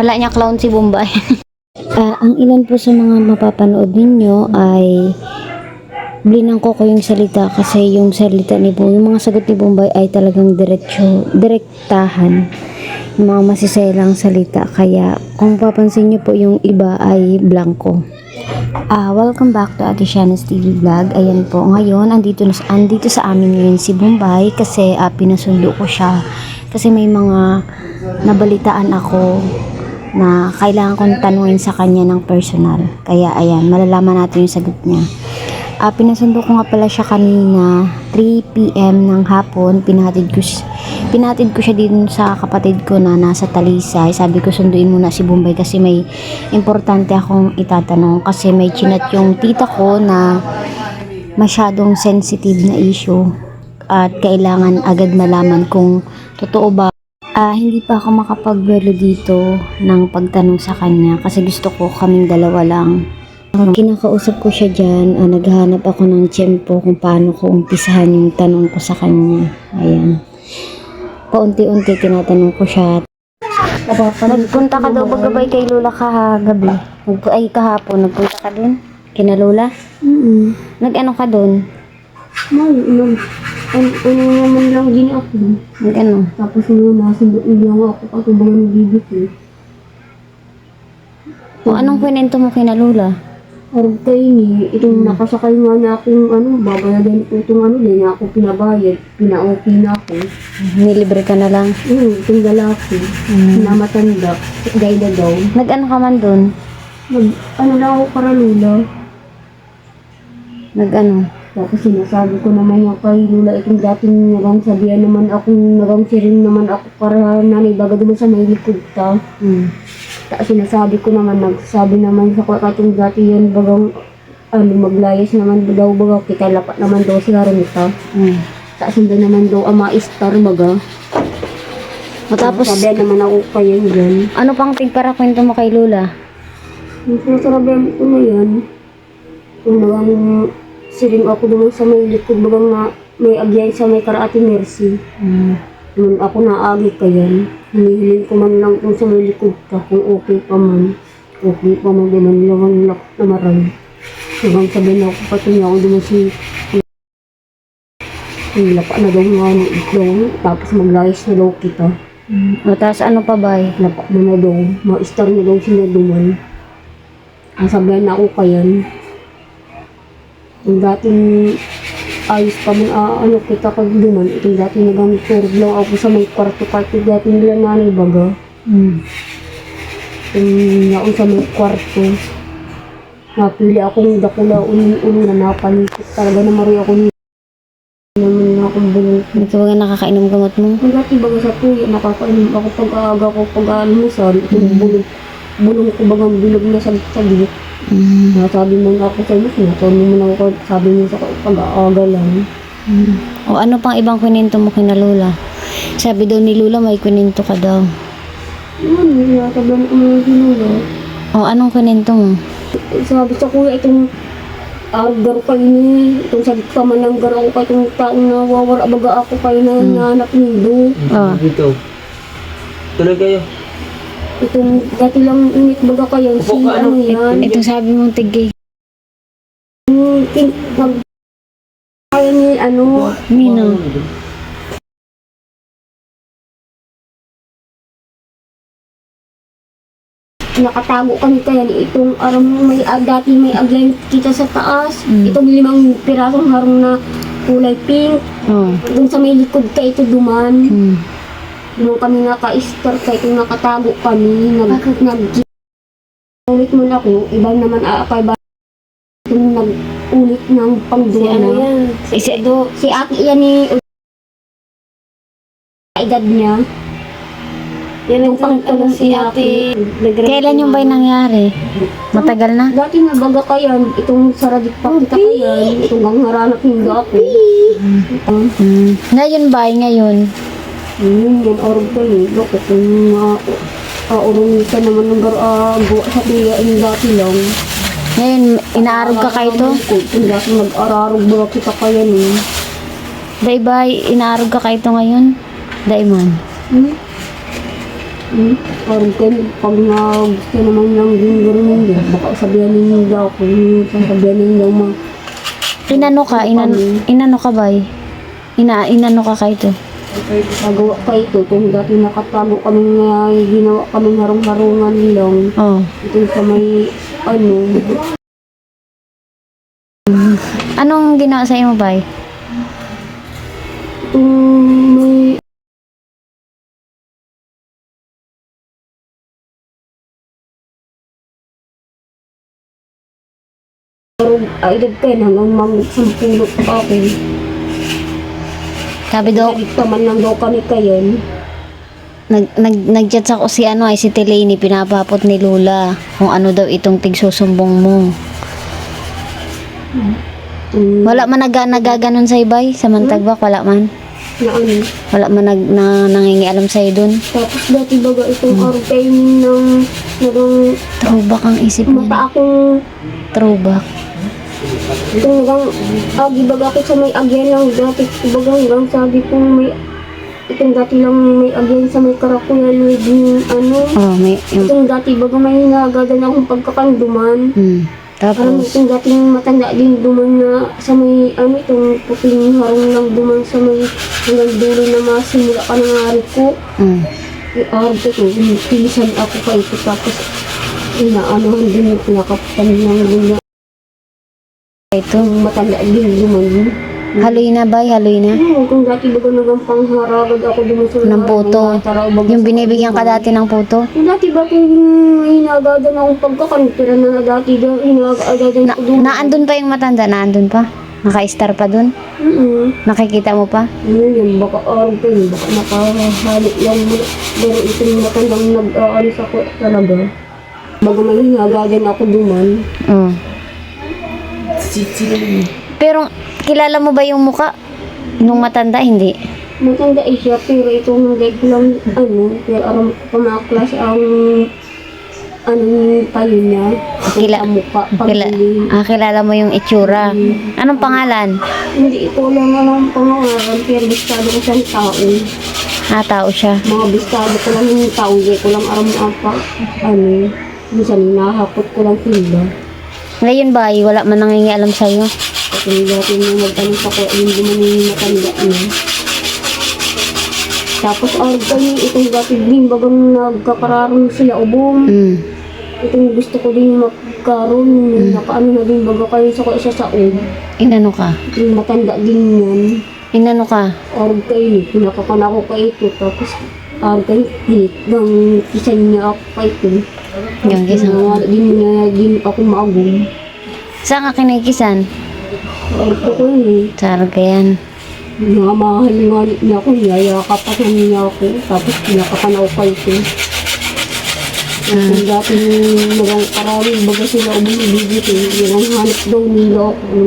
Wala niya clown si Bombay. Ah, ang ilan po sa mga mapapanood ninyo ay blinan ko ko yung salita kasi yung salita ni Bombay, yung mga sagot ni Bombay ay talagang diretso, direktahan. Yung mga masiselang salita. Kaya kung papansin nyo po yung iba ay blanco. Ah, welcome back to Ate Shana's TV Vlog. Ayan po, ngayon andito na andito sa amin ngayon si Bombay kasi ah, pinasundo ko siya kasi may mga nabalitaan ako na kailangan kong tanungin sa kanya ng personal. Kaya ayan, malalaman natin yung sagot niya. Ah, pinasundo ko nga pala siya kanina 3 p.m. ng hapon. Pinatid ko pinatid ko siya din sa kapatid ko na nasa Talisay. Sabi ko sunduin muna si Bombay kasi may importante akong itatanong kasi may chinat yung tita ko na masyadong sensitive na issue at kailangan agad malaman kung totoo ba Ah, hindi pa ako makapagwelo dito ng pagtanong sa kanya kasi gusto ko kaming dalawa lang. Kinakausap ko siya dyan, ah, naghahanap ako ng tiyempo kung paano ko umpisahan yung tanong ko sa kanya. Ayan. Paunti-unti tinatanong ko siya. Nagpunta ka daw bagabay kay Lola. Nag- ay kahapon, nagpunta ka dun? Kina Lola? Mm. Nag-ano ka dun? May, ano, ano, ano naman lang din ako. Nag-ano? Tapos ano, nasundo lang ako kasi mga nagibit eh. O anong kwento mo kina Lola? Arog kayo ni, itong nakasakay nga na akong ano, babayadan ko itong ano, din ako pinabayad, pina-okay na ako. Nilibre ka na lang. Ano, itong lalaki, na matanda, gay na daw. Nag-ano ka man dun? Nag, ano lang ako karalula. Nag-ano? Tapos sinasabi ko naman yung kay Lula, itong dating nagang sabihan naman akong nagang siring naman ako para nanay baga naman sa may likod ta. Hmm. Tapos sinasabi ko naman, nagsabi naman sa kwa katong dati yan bagang ano, maglayas naman daw baga, kita lapat naman daw sila rin ito. Hmm. Tapos hindi naman daw ama star baga. Matapos, Sabihan naman ako kayo yan. ano pang tigpara kwento mo kay Lola? Yung sinasabihan ko na yan, yung nagang siring ako naman sa may likod bagang na may agyan sa may karaati mercy. Hmm. Nung ako naagi ka yan, hinihiling ko man lang kung sa may likod ka, kung okay pa man. Okay pa man, di man lang ang lak na maray. Hanggang sabihin ako, pati niya ako naman si... Ang lapa na daw nga ni daw, tapos maglayas na daw kita. O tapos ano pa ba eh? Lapa mo na daw, ma-star na daw sila duman. Ang sabihan na ako kayan. Yung dating ayos pa man, ah, ano kita kag duman, itong dating nagamit turog lang ako sa may kwarto-kwarto dati nila nanay baga. Hmm. Yung yaon sa may kwarto. Napili akong dakula uling-uling na napalikot talaga na mari ako ni naman na akong bulong. Ito ba nakakainom gamot mo? Kung dati baga sa tuyo, nakakainom ako pag-aaga ko pag-almusal, itong bulong, bulong ko bagang bilog na sa sabi. Hmm. Nasabi mo na ako sa iyo, sinasabi mo na ako, sabi mo sa pag-aaga lang. O ano pang ibang kwento mo kina Lola? Sabi daw ni Lola may kwento ka daw. Yun, sinasabihan ko mga sinula. O anong kwento mo? Sabi sa kuya, itong agar kayo ni, itong sabi ka man ng garaw ko, itong taong nawawala, baga ako kayo na nanak nido. O, Dito. Tuloy kayo. Itong dati lang init baga kayo, si ka, ano ano? yan. itong sabi mong tigay. Yung king, nag, kaya ni ano, Nino. nakatago kami kaya ni itong aram may ah, dati may agyan kita sa taas. Mm. Itong limang pirasong harong na kulay pink. O. Doon sa may likod ka ito duman. Hmm. Doon kami naka-star kaya itong nakatago kami. Nag, nag, ulit mo na ako. Iba naman aakay ba itong nag-ulit ng pangduwa na. Si, si, Do, si Aki yan ni edad niya. Yan yung pangtulong si Aki. kailan yung ba'y nangyari? Matagal na? Dati nga baga kayan, itong saradik pa kita kayan, itong gangharanap hindi ako. Um, Hmm. Ngayon ba'y ngayon? Yun, yan, orog ko eh. Loko, kung uh, ka naman ng garago sa tiya, yung dati lang. Ngayon, inaarog ka kayo to? Kung dati nag-ararog ba kita kayan eh. Day ba'y inaarog ka kayo to ngayon? Day man. Hmm? Hmm? Parang kayo, pag na gusto naman ng gano'n hindi, baka sabihan ninyo daw ako, sasabihan ninyo mga Inano ka? Inano, inano ka ba? Ina, inano ka kay ito? Nagawa pa ito. Itong dati nakatago kami nga, ginawa kami harong-harungan lang. Oh. Ito sa may, ano, Anong ginawa sa imo bay? itong may ay kayo hanggang mamit sa pulot ako. Sabi daw, Ito man lang daw kami kayo. nag, nag, nag-chat sa ko si ano ay si Teleni, pinapapot ni Lula kung ano daw itong tigsusumbong mo. Um, Wala man nag, nagaganon sa ibay, sa Mantagbak, wala man. na ano. Wala man nag, na, nangingialam sa'yo dun. Tapos dati baga itong araw kayo ng nagang Throwback ang isip mata niya. akong Throwback. Itong nagang agi baga ako sa may agyan lang dati baga hanggang sabi kong may itong dati lang may agyan sa may karakuyan may din ano Oh, may, yung, itong dati baga may hinagadan akong pagkakanduman hmm. Parang Tapos, itong dating matanda din duman na sa may ano itong puting harong lang duman sa may hanggang dulo na masimula ka ng ari ko. hmm. I-arab ko, pilisan ako pa ito tapos inaanohan din yung pinakapan ng dunya. Ito. Matanda din duman. Haloy na bay, haloy na. Hmm, kung dati baga nagang pangharagad ako duman sa Ng puto. Yung sa- binibigyan ka dati ng puto. Yung dati ba kung hinagadan akong pagkakanpira na dati daw hinagadan Na, ko duman. naandun pa yung matanda, naandun pa. Naka-star pa dun. Mm-mm. Nakikita mo pa. Ano yun, baka araw ko yun, baka nakahalik lang mo. Pero ito yung matandang nag-aalis ako talaga. Baga may hinagagan ako duman. Oh. Pero kilala mo ba yung muka? Nung matanda, hindi. Matanda eh siya, pero ito hindi ko lang, ano, pero aram ko mga klase ang, ano tayo niya. Kila- mukha, Kila, ah, kilala mo yung itsura. Anong pangalan? Hindi ko lang alam pangalan, pero bistado ko siyang tao. Ah, tao siya. Mga bistado ko lang yung tao, hindi ko lang aram apa, ano, minsan hinahapot ko lang sila. Ngayon ba, wala man nangingialam sa'yo? Kasi dati nung magtanong sa ko, gumawa yung matanda niya. Tapos kami, itong dati din bagang nagkakararong sila ubong. Hmm. Itong gusto ko din magkaroon, nakaano na din baga kayo sa ko isa sa ub. Inano ka? Yung matanda din yan. Inano ka? Arag kayo, pinakakan ako ka ito. Tapos arag kayo, gang kisan niya ako ka ito. Yung kisang. Wala din niya din ako maagong. Saan ka kinikisan? Arag ko ko yun eh. Sa yan. Namahal nga niya ako, niyayakapan niya ako, tapos pinakapan ako pa ito. Kung dati nung nagang karami, baga sila umibigit eh, yung hanap daw nila ako.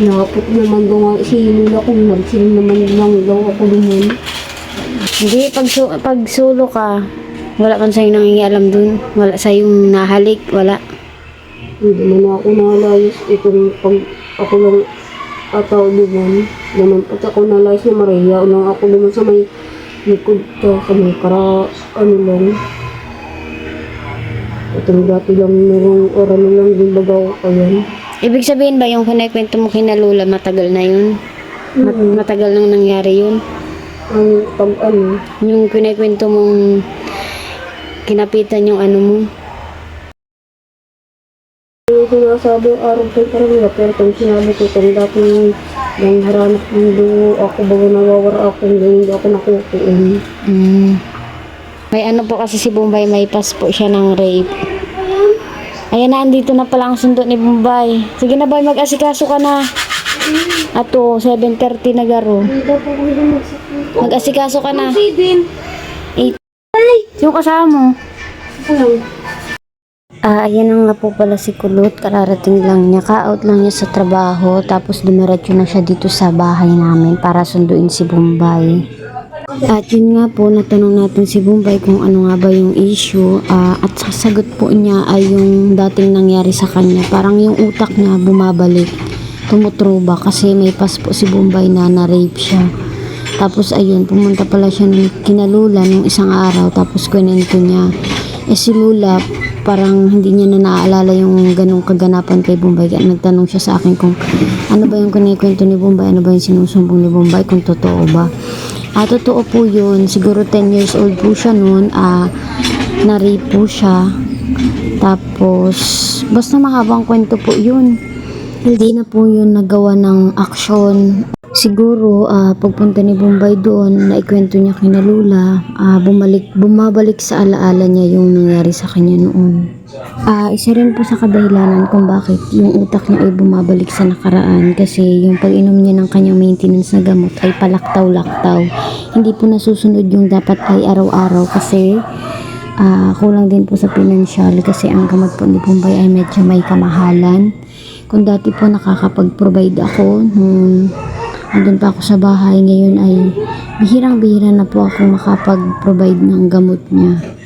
Napot naman daw nga si nila kung nagsil naman lang daw ako naman. Hindi, pag, su- pag sulo ka, wala man sa'yo nangingialam dun. Wala sa'yong nahalik, wala. Hindi naman ako nalayos itong pag ako lang ataw naman. Naman pati ako nalayos na Maria, lang ako naman sa may likod ka, sa may kara, ano lang. Itong dati lang nung oras na lang din bagaw ko yan. Ibig sabihin ba yung kinikwento mo kina Lola, matagal na yun? Mat- Mhm. matagal nang nangyari yun? Ang pag ano, Yung kinikwento mong kinapitan yung ano mo? yung sinasabi yung araw ko parang nila, pero kung sinabi ko itong dati yung haranap mundo, ako bago nawawara ako, hindi ako nakukuin. Mm. May ano po kasi si Bombay, may pass po siya ng rape. Ayan na, andito na pala ang sundo ni Bombay. Sige na, Boy, mag-asikaso ka na. Ato, 7.30 na garo. Mag-asikaso ka na. Sidin! Eight. Yung kasama mo. Ako lang. Ah, ayan na nga po pala si Kulot. Kararating lang niya. Ka-out lang niya sa trabaho. Tapos dumiretso na siya dito sa bahay namin para sunduin si Bombay. At yun nga po, natanong natin si Bombay kung ano nga ba yung issue. Ah, at sasagot po niya ay yung dating nangyari sa kanya. Parang yung utak niya bumabalik. Tumutroba kasi may pas po si Bombay na na-rape siya. Tapos ayun, pumunta pala siya ng kinalula nung isang araw. Tapos kwento niya, eh si Lula, parang hindi niya na naaalala yung ganong kaganapan kay Bombay. Kaya nagtanong siya sa akin kung ano ba yung kinikwento ni Bombay, ano ba yung sinusumbong ni Bombay, kung totoo ba. Ah, totoo po yun. Siguro 10 years old po siya noon. Ah, na-rape po siya. Tapos, basta mahabang kwento po yun. Hindi na po yun nagawa ng aksyon. Siguro, ah, pagpunta ni Bombay doon, naikwento niya kina Lula, ah, bumalik, bumabalik sa alaala niya yung nangyari sa kanya noon. Ah, isa rin po sa kadahilanan kung bakit yung utak niya ay bumabalik sa nakaraan kasi yung pag-inom niya ng kanyang maintenance na gamot ay palaktaw-laktaw. Hindi po nasusunod yung dapat ay araw-araw kasi ah, kulang din po sa pinansyal kasi ang gamot po ni Bombay ay medyo may kamahalan. Kung dati po nakakapag-provide ako nung andun pa ako sa bahay, ngayon ay bihirang-bihira na po ako makapag-provide ng gamot niya.